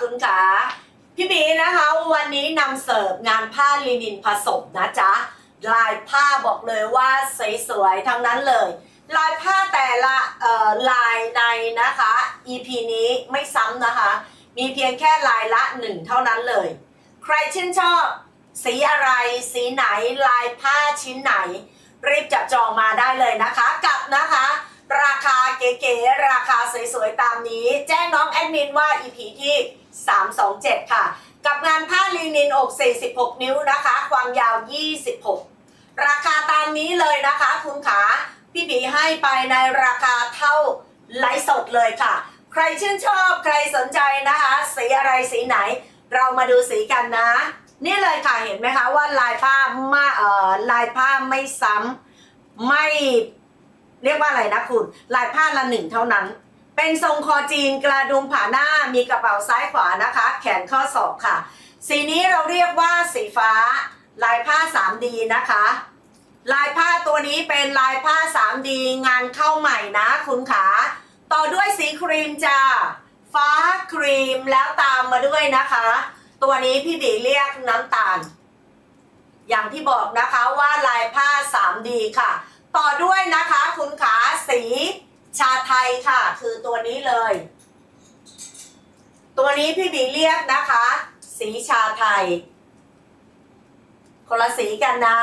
คุณขาพี่บีนะคะ วันนี้นำเสิร์ฟงานผ้าลินินผสมนะจ๊ะลายผ้าบอกเลยว่าสวยๆทั้งนั้นเลย ลายผ้าแต่ละลายในนะคะ EP นี้ไม่ซ้ำนะคะ มีเพียงแค่ลายละหนึ่งเท่านั้นเลย ใครชื่นชอบ สีอะไร สีไหนลายผ้าชิ้นไหน รีบจับจองมาได้เลยนะคะ กับนะคะ ราคาเก๋ๆราคาสวยๆ ตามนี้ แจ้งน้องแอดมินว่า EP ที่ 327 ค่ะ กับงานผ้าลีนินอก 46 นิ้วนะคะ ความยาว 26 ราคาตามนี้เลยนะคะ คุณขาพี่บีให้ไปในราคาเท่าไลฟ์สดเลยค่ะ ใครชื่นชอบใครสนใจนะคะ สีอะไรสีไหน เรามาดูสีกันนะ นี่เลยค่ะเห็นไหมคะว่าลายผ้ามาเอ่อลายผ้าไม่ซ้ำไม่ เรียกว่าอะไรนะคุณ ลายผ้าละหนึ่งเท่านั้น เป็นทรงคอจีนกระดุมผ่าหน้ามีกระเป๋าซ้ายขวานะคะ แขนข้อศอกค่ะ สีนี้เราเรียกว่าสีฟ้า ลายผ้า 3D นะคะ ลายผ้าตัวนี้เป็นลายผ้า 3D งานเข้าใหม่นะคุณขาต่อด้วยสีครีมจ้าฟ้าครีมแล้วตามมาด้วยนะคะ ตัวนี้พี่บีเรียกน้ำตาล อย่างที่บอกนะคะว่าลายผ้า 3D ค่ะ ต่อด้วยนะคะคุณขาสีชาไทยค่ะ คือตัวนี้เลย ตัวนี้พี่บีเรียกนะคะ สีชาไทย คนละสีกันนะ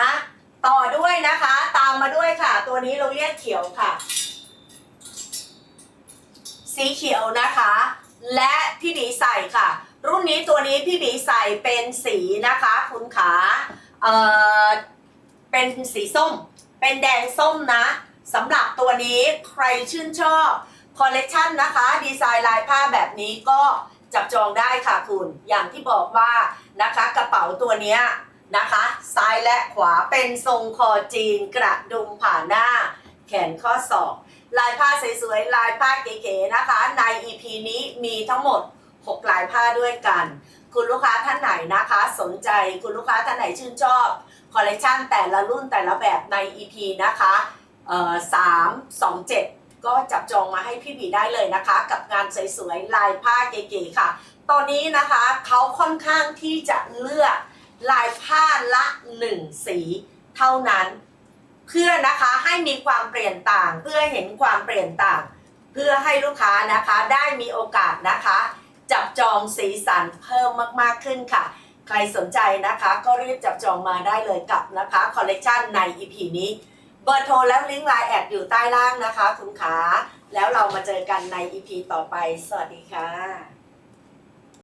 ต่อด้วยนะคะ ตามมาด้วยค่ะ ตัวนี้เราเรียกเขียวค่ะ สีเขียวนะคะ และพี่บีใส่ค่ะ รุ่นนี้ตัวนี้พี่บีใส่เป็นสีนะคะ คุณขาเออเป็นสีส้ม เป็นแดงส้มนะสำหรับตัวนี้ใครชื่นชอบคอลเลกชันนะคะ ดีไซน์ลายผ้าแบบนี้ก็จับจองได้ค่ะคุณ อย่างที่บอกว่านะคะกระเป๋าตัวเนี้ยนะคะ ซ้ายและขวาเป็นทรงคอจีนกระดุมผ่าหน้า แขนข้อศอกลายผ้าสวยๆลายผ้าเก๋ๆนะคะ ใน EP นี้มีทั้งหมด 6 ลายผ้าด้วยกัน คุณลูกค้าท่านไหนนะคะ สนใจคุณลูกค้าท่านไหนชื่นชอบ คอลเลกชันแต่ละรุ่นแต่ละแบบใน EP นะคะสามสองเจ็ดก็จับจองมาให้พี่บีได้เลยนะคะ กับงานสวยๆลายผ้าเก๋ๆค่ะ ตอนนี้นะคะเขาค่อนข้างที่จะเลือกลายผ้าละหนึ่งสีเท่านั้น เพื่อนะคะให้มีความเปลี่ยนต่าง เพื่อเห็นความเปลี่ยนต่าง เพื่อให้ลูกค้านะคะได้มีโอกาสนะคะ จับจองสีสันเพิ่มมากๆขึ้นค่ะ ใครสนใจนะคะ ก็รีบจับจองมาได้เลยกับนะคะคอลเลกชันใน EP นี้ เบอร์โทรแล้วลิงก์ไลน์แอดอยู่ใต้ล่างนะคะ คุณขาแล้วเรามาเจอกันใน EP ต่อไป สวัสดีค่ะ